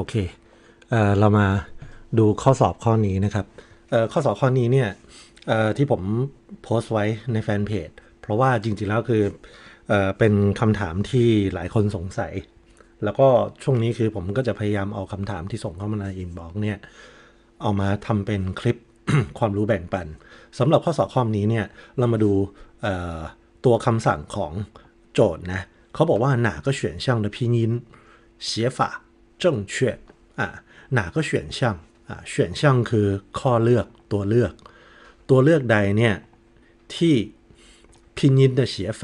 โอเคเเรามาดูข้อสอบข้อนี้นะครับข้อสอบข้อนี้เนี่ยที่ผมโพสต์ไว้ในแฟนเพจเพราะว่าจริงๆแล้วคือเอเป็นคำถามที่หลายคนสงสัย แล้วก็ช่วงนี้คือผมก็จะพยายามเอาคำถามที่ส่งเข้ามาในอินบ็อกเนี่ยเอามาทำเป็นคลิปความรู้แบ่งปันสำหรับข้อสอบข้อนี้เนี่ยเรามาดูตัวคำสั่งของโจทย์นะเขาบอกว่าหนาก็เฉียนช่างและพิยินเสียฝ่า 正确อ่ะ哪个选项อ่ะ选项คือข้อเลือกตัวเลือก ตัวเลือกใดเนี่ย ที่พินยิน的写法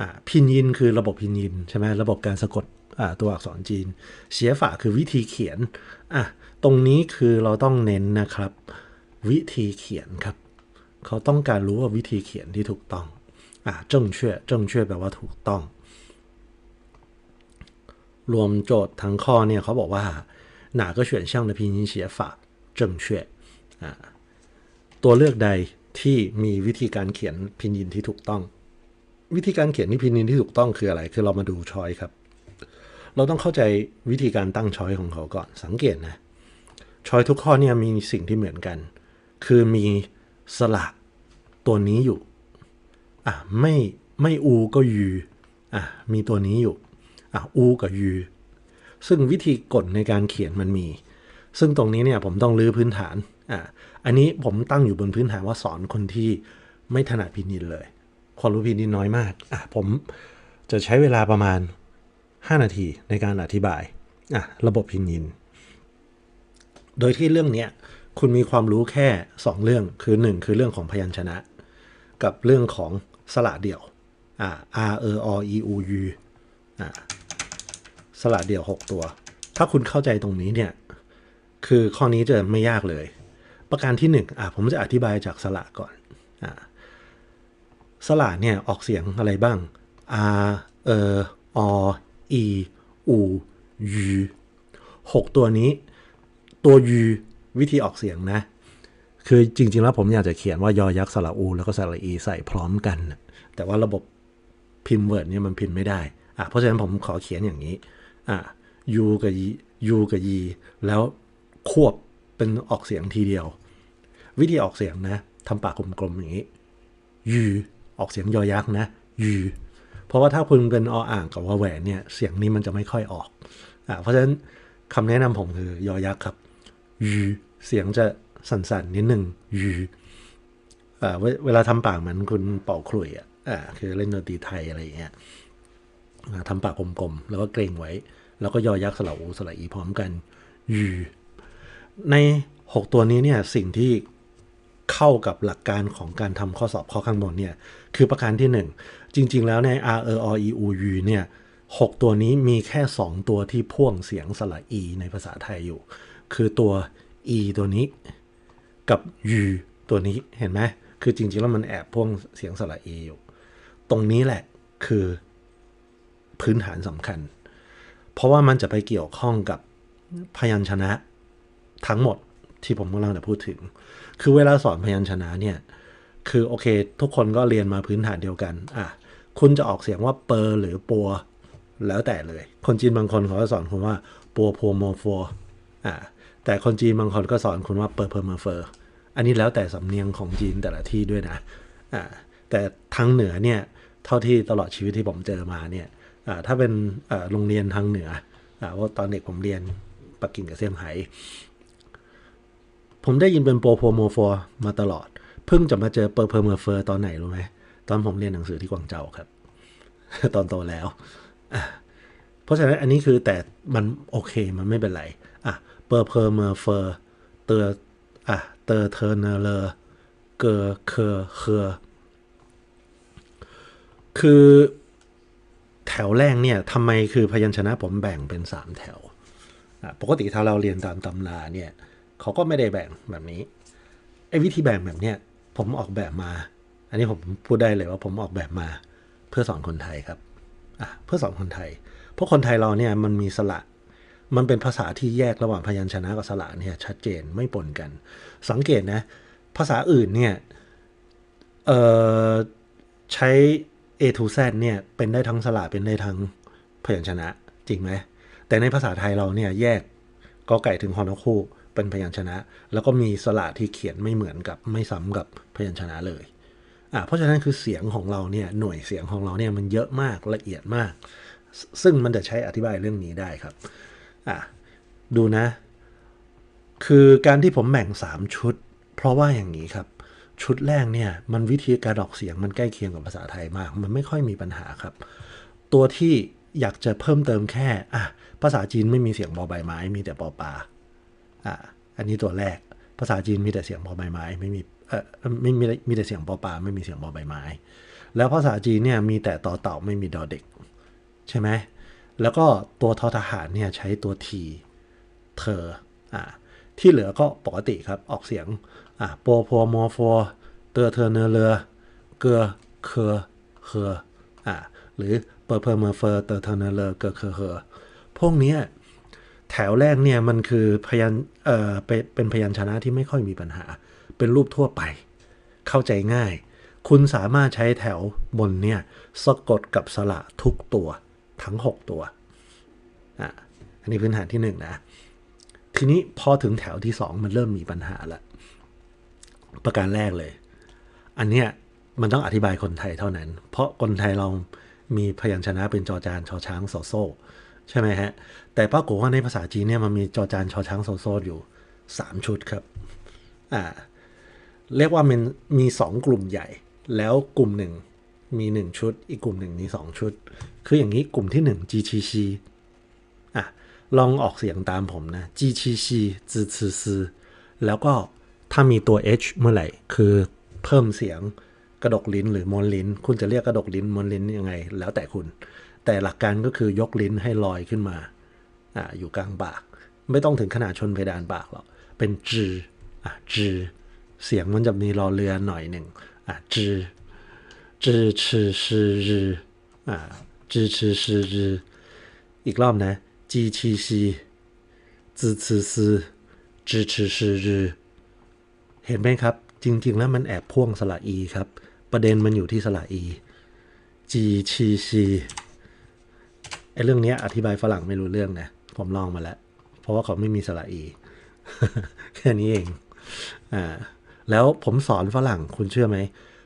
อ่าพินยินคือระบบพินยินใช่ไหมระบบการสะกดอ่าตัวอักษรจีนเสียฝาคือวิธีเขียนอ่ะตรงนี้คือเราต้องเน้นนะครับ วิธีเขียนครับ เขาต้องการรู้ว่าวิธีเขียนที่ถูกต้องอ่ะ正确正确แปลว่าถูกต้อง รวมโจทย์ทั้งข้อเนี่ยเขาบอกว่า哪个选项的拼音写法正确อ่า ตัวเลือกใดที่มีวิธีการเขียนพินยินที่ถูกต้อง วิธีการเขียนที่พินยินที่ถูกต้องคืออะไร คือเรามาดูช้อยครับ เราต้องเข้าใจวิธีการตั้งช้อยของเขาก่อน สังเกตนะ ช้อยทุกข้อเนี่ยมีสิ่งที่เหมือนกัน คือมีสระตัวนี้อยู่ อ่ะไม่ไม่อูก็ยูอ่ะมีตัวนี้อยู่ อะอูกับยูซึ่งวิธีกดในการเขียนมันมี ซึ่งตรงนี้เนี่ยผมต้องรื้อพื้นฐานอ่าอันนี้ผมตั้งอยู่บนพื้นฐานว่าสอนคนที่ไม่ถนัดพินินเลย ความรู้พินินน้อยมากอะผมจะใช้เวลาประมาณ 5 นาทีในการอธิบายอะระบบพินิน โดยที่เรื่องเนี้ยคุณมีความรู้แค่ 2 เรื่องคือ 1 คือเรื่องของพยัญชนะ กับเรื่องของสระเดี่ยวอ่า r e o e u u อ่า สระเดี่ยว 6 ตัว ถ้าคุณเข้าใจตรงนี้เนี่ย คือข้อนี้จะไม่ยากเลย ประการที่หนึ่งอะผมจะอธิบายจากสระก่อนอ่าสระเนี่ยออกเสียงอะไรบ้าง r เออ e u u หกตัวนี้ ตัว u วิธีออกเสียงนะ คือจริง ๆ แล้วผมอยากจะเขียนว่ายอยักษ์สระอู แล้วก็สระอีใส่พร้อมกัน แต่ว่าระบบพิมพ์เวิร์ดเนี่ยมันพิมพ์ไม่ได้อะเพราะฉะนั้นผมขอเขียนอย่างนี้ อะ u กับ y u กับ y แล้วควบเป็นออกเสียงทีเดียว วิธีออกเสียงนะทำปากกลมๆอย่างนี้ u ออกเสียงยอยักษ์นะ u เพราะว่าถ้าคุณเป็นออ่างกับวาแหวนเนี่ยเสียงนี้มันจะไม่ค่อยออกอะเพราะฉะนั้นคำแนะนำผมคือยอยักษ์ครับ u เสียงจะสั่นๆนิดหนึ่ง u อ่าเวลาทำปากเหมือนคุณเป่าขลุ่ยอะอ่าคือเล่นดนตรีไทยอะไรอย่างเงี้ย ทำปากกลมๆ แล้วก็เกรงไว้ แล้วก็ยอยักษ์สระอูสระอีพร้อมกันยูใน 6 ตัวนี้เนี่ยสิ่งที่เข้ากับหลักการของการทำข้อสอบข้อข้างบนเนี่ยคือประการที่ 1 จริง ๆ แล้วใน R E O E U U เนี่ยหกตัวนี้มีแค่ 2 ตัวที่พ่วงเสียงสระอี ในภาษาไทยอยู่ คือตัว e ตัวนี้กับ u ตัวนี้เห็นไหมคือจริงๆแล้วมันแอบพ่วงเสียงสระอีอยู่ ตรงนี้แหละคือ พื้นฐานสำคัญ เพราะว่ามันจะไปเกี่ยวข้องกับพยัญชนะทั้งหมดที่ผมกำลังจะพูดถึง คือเวลาสอนพยัญชนะเนี่ย คือโอเค ทุกคนก็เรียนมาพื้นฐานเดียวกัน อะ คุณจะออกเสียงว่าเปอร์หรือปัว แล้วแต่เลย คนจีนบางคนเขาจะสอนคุณว่าปัวพัวโมโฟอะ แต่คนจีนบางคนก็สอนคุณว่าเปอร์เพอร์มาเฟอร์ อันนี้แล้วแต่สำเนียงของจีนแต่ละที่ด้วยนะ อ่าแต่ทางเหนือเนี่ย เท่าที่ตลอดชีวิตที่ผมเจอมาเนี่ยถ้าเป็นโรงเรียนทางเหนือว่าตอนเด็กผมเรียนปักกิ่งกับเซี่ยงไฮ้ผมได้ยินเป็นโปรโพโมโฟมาตลอด เพิ่งจะมาเจอเปอร์เพอร์เมอร์เฟอร์ตอนไหนรู้ไหมตอนผมเรียนหนังสือที่กวางเจาครับ ตอนโตแล้วเพราะฉะนั้นอันนี้คือแต่มันโอเคมันไม่เป็นไรอะเปอร์เพอร์เมอร์เฟอร์เตอร์อะเตอร์เทอร์เนเลอร์เกอร์เคอเคอ คือแถวแรกเนี่ยทำไมคือพยัญชนะผมแบ่งเป็น 3 แถว ปกติถ้าเราเรียนตามตำราเนี่ยเขาก็ไม่ได้แบ่งแบบนี้ไอ้วิธีแบ่งแบบเนี้ยผมออกแบบมา อันนี้ผมพูดได้เลยว่าผมออกแบบมาเพื่อสอนคนไทยครับเพื่อสอนคนไทย เพราะคนไทยเราเนี่ยมันมีสระ มันเป็นภาษาที่แยกระหว่างพยัญชนะกับสระเนี่ยชัดเจนไม่ปนกัน สังเกตนะ ภาษาอื่นเนี่ยใช้ A to Z เนี่ยเป็นได้ทั้งสระเป็นได้ทั้งพยัญชนะจริงไหม แต่ในภาษาไทยเราเนี่ยแยกกอไก่ถึงฮอนกคู่เป็นพยัญชนะ แล้วก็มีสระที่เขียนไม่เหมือนกับไม่ซ้ำกับพยัญชนะเลยอ่าเพราะฉะนั้นคือเสียงของเราเนี่ยหน่วยเสียงของเราเนี่ยมันเยอะมากละเอียดมาก ซึ่งมันจะใช้อธิบายเรื่องนี้ได้ครับอ่าดูนะ คือการที่ผมแบ่ง 3 ชุด เพราะว่าอย่างนี้ครับ ชุดแรกเนี่ยมันวิธีการออกเสียงมันใกล้เคียงกับภาษาไทยมาก มันไม่ค่อยมีปัญหาครับ ตัวที่อยากจะเพิ่มเติมแค่อะภาษาจีนไม่มีเสียงบอใบไม้ มีแต่ปอปลาอะอันนี้ตัวแรกภาษาจีนมีแต่เสียงบอใบไม้ ไม่มีเออไม่มีมีแต่เสียงปอปลาไม่มีเสียงบอใบไม้ แล้วภาษาจีนเนี่ยมีแต่ต่อเต่าไม่มีดอเด็ก ใช่ไหมแล้วก็ตัวทอทหารเนี่ยใช้ตัวทีเธออ่า ที่เหลือก็ปกติครับออกเสียงอ่าโปโพมอฟอเตอเธอเนเรือเกอเคอเคออ่าหรือเปอร์เพอร์เมอร์เฟอร์เตอเธอเนเลอเกอเคอเคอพวกนี้แถวแรกเนี่ยมันคือพยัญเอ่อเป็นเป็นพยัญชนะที่ไม่ค่อยมีปัญหา เป็นรูปทั่วไป เข้าใจง่าย คุณสามารถใช้แถวบนเนี่ยสะกดกับสระทุกตัวทั้ง 6 ตัวอะอันนี้พื้นฐานที่ 1 นะ ทีนี้พอถึงแถวที่2มันเริ่มมีปัญหาละ ประการแรกเลย อันเนี้ยมันต้องอธิบายคนไทยเท่านั้น เพราะคนไทยเรามีพยัญชนะเป็นจอจานชอช้างโซโซใช่ไหมฮะ แต่ปรากฏว่าในภาษาจีนเนี่ยมันมีจอจานชอช้างโซโซอยู่ 3 ชุดครับ อ่า เรียกว่ามันมี 2 กลุ่มใหญ่ แล้วกลุ่มหนึ่งมี 1 ชุด อีกกลุ่มหนึ่งมี 2 ชุด คืออย่างนี้กลุ่มที่1 G ชีชีอะ ลองออกเสียงตามผมนะ G ชีชีจือซือซืแล้วก็ถ้ามีตัว H เมื่อไหร่ คือเพิ่มเสียงกระดกลิ้นหรือมวนลิ้น คุณจะเรียกกระดกลิ้นมวนลิ้นยังไง แล้วแต่คุณ แต่หลักการก็คือยกลิ้นให้ลอยขึ้นมาอ่าอยู่กลางปาก ไม่ต้องถึงขนาดชนเพดานปากหรอก เป็นจืออะจือเสียงมันจะมีรอเรือหน่อยหนึ่งอะจือจือชือชือรืออ่าจือชือชือรืออีกรอบนะ จีชีชีจือชือซือจือชือชือรือเห็นไหมครับ จริง ๆ แล้วมันแอบพ่วงสระอีครับ ประเด็นมันอยู่ที่สระอีจีชีชีไอเรื่องนี้อธิบายฝรั่งไม่รู้เรื่องนะ ผมลองมาแล้ว เพราะว่าเขาไม่มีสระอี แค่นี้เอง อ่า แล้วผมสอนฝรั่งคุณเชื่อไหม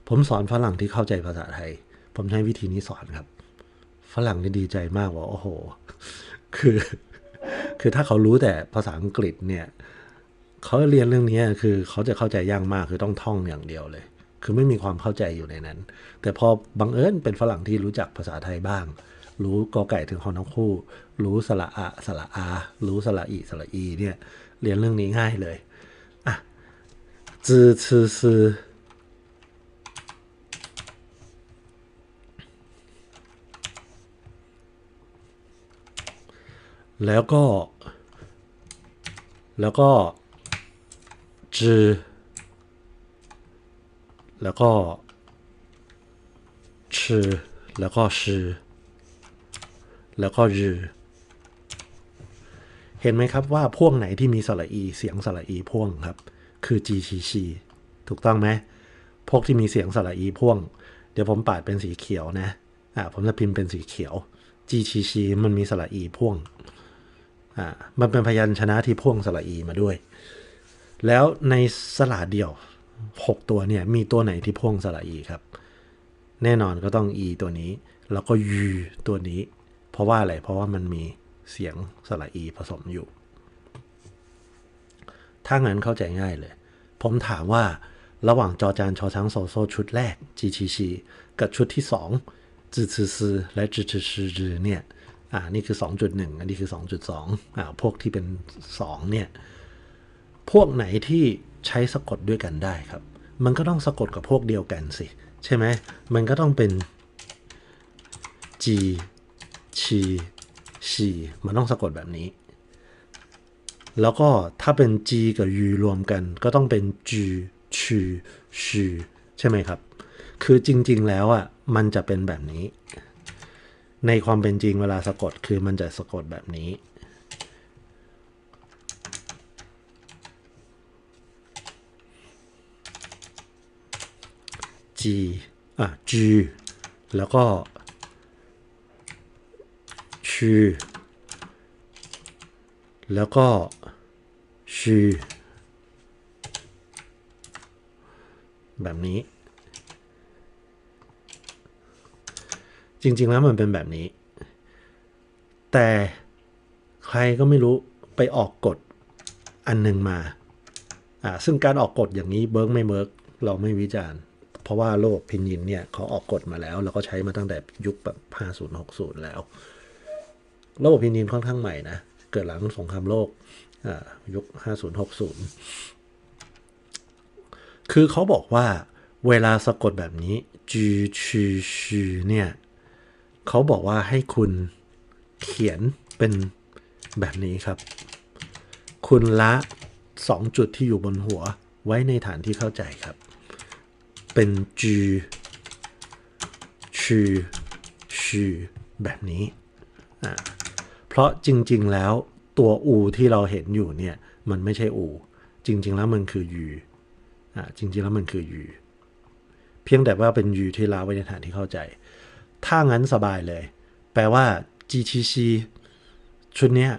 ผมสอนฝรั่งที่เข้าใจภาษาไทย ผมใช้วิธีนี้สอนครับ ฝรั่งนี่ดีใจมากว่าโอ้โห คือ คือถ้าเขารู้แต่ภาษาอังกฤษเนี่ยเขาเรียนเรื่องนี้คือเขาจะเข้าใจยากมากคือต้องท่องอย่างเดียวเลย คือไม่มีความเข้าใจอยู่ในนั้น แต่พอบังเอิญเป็นฝรั่งที่รู้จักภาษาไทยบ้าง รู้กอไก่ถึงฮอนอคู่ รู้สระอะสระอา รู้สระอีสระอีเนี่ยเรียนเรื่องนี้ง่ายเลยอะจือชือซือ แล้วก็ แล้วก็จือแล้วก็ชื่อแล้วก็ชื่อแล้วก็ยือเห็นไหมครับว่าพ่วกไหนที่มีสระอี เสียงสระอีพ่วงครับ คือ G ชีชีถูกต้องไหมพวกที่มีเสียงสระอีพ่วง เดี๋ยวผมปาดเป็นสีเขียวนะอ่าผมจะพิมพ์เป็นสีเขียว G ชีชีมันมีสระอีพ่วง อ่ามันเป็นพยัญชนะที่พ่วงสระอีมาด้วย แล้วในสระเดียว 6 ตัวเนี่ยมีตัวไหนที่พ่วงสระอีครับ แน่นอนก็ต้อง e ตัวนี้ แล้วก็ u ตัวนี้ เพราะว่าอะไร เพราะว่ามันมีเสียงสระอีผสมอยู่ ถ้างั้นเข้าใจง่ายเลย ผมถามว่าระหว่างจอจานชอช้างโซโซชุดแรกจีชีชีกับชุดที่2จือซือซือและจือจือซือเนี่ย อ่านี่คือ 2.1 อันนี้คือ 2.2อ่าพวกที่เป็น 2 เนี่ย พวกไหนที่ใช้สะกดด้วยกันได้ครับ มันก็ต้องสะกดกับพวกเดียวกันสิ ใช่ไหม มันก็ต้องเป็น G ชีชีมันต้องสะกดแบบนี้ แล้วก็ถ้าเป็น G กับ U รวมกัน ก็ต้องเป็น G ชื่อชื่อใช่ไหมครับ คือจริง ๆ แล้วอะ มันจะเป็นแบบนี้ ในความเป็นจริงเวลาสะกดคือมันจะสะกดแบบนี้ G อะ G แล้วก็ชื่อแล้วก็ชื่อแบบนี้ จริง ๆ แล้วมันเป็นแบบนี้ แต่ใครก็ไม่รู้ไปออกกฎอันหนึ่งมาอ่าซึ่งการออกกฎอย่างนี้เบิร์กไม่เบิร์กเราไม่วิจารณ์ เพราะว่าโลกพินยินเนี่ยเขาออกกฎมาแล้ว แล้วก็ใช้มาตั้งแต่ยุคแบบ50 60 แล้ว ระบบพินยินค่อนข้างใหม่นะ เกิดหลังสงครามโลกอ่ายุค 50 60 คือเขาบอกว่าเวลาสะกดแบบนี้จือชือชือเนี่ย เขาบอกว่าให้คุณเขียนเป็นแบบนี้ครับ คุณละสองจุดที่อยู่บนหัวไว้ในฐานที่เข้าใจครับ เป็นจือชือชือแบบนี้อ่าเพราะจริงๆแล้วตัวอูที่เราเห็นอยู่เนี่ย มันไม่ใช่อูจริง ๆ แล้วมันคือยูอ่าจริงๆแล้วมันคือยูเพียงแต่ว่าเป็นยูที่ลาไว้ในฐานที่เข้าใจ ถ้างั้นสบายเลย แปลว่า GTC ชุดเนี้ย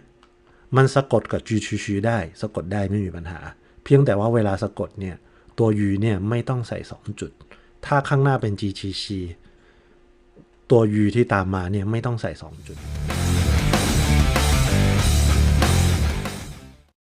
มันสะกดกับ GTC ได้ สะกดได้ไม่มีปัญหา เพียงแต่ว่าเวลาสะกดเนี่ย ตัว U เนี่ยไม่ต้องใส่ 2 จุด ถ้าข้างหน้าเป็น G T C ตัว U ที่ตามมาเนี่ยไม่ต้องใส่ 2 จุด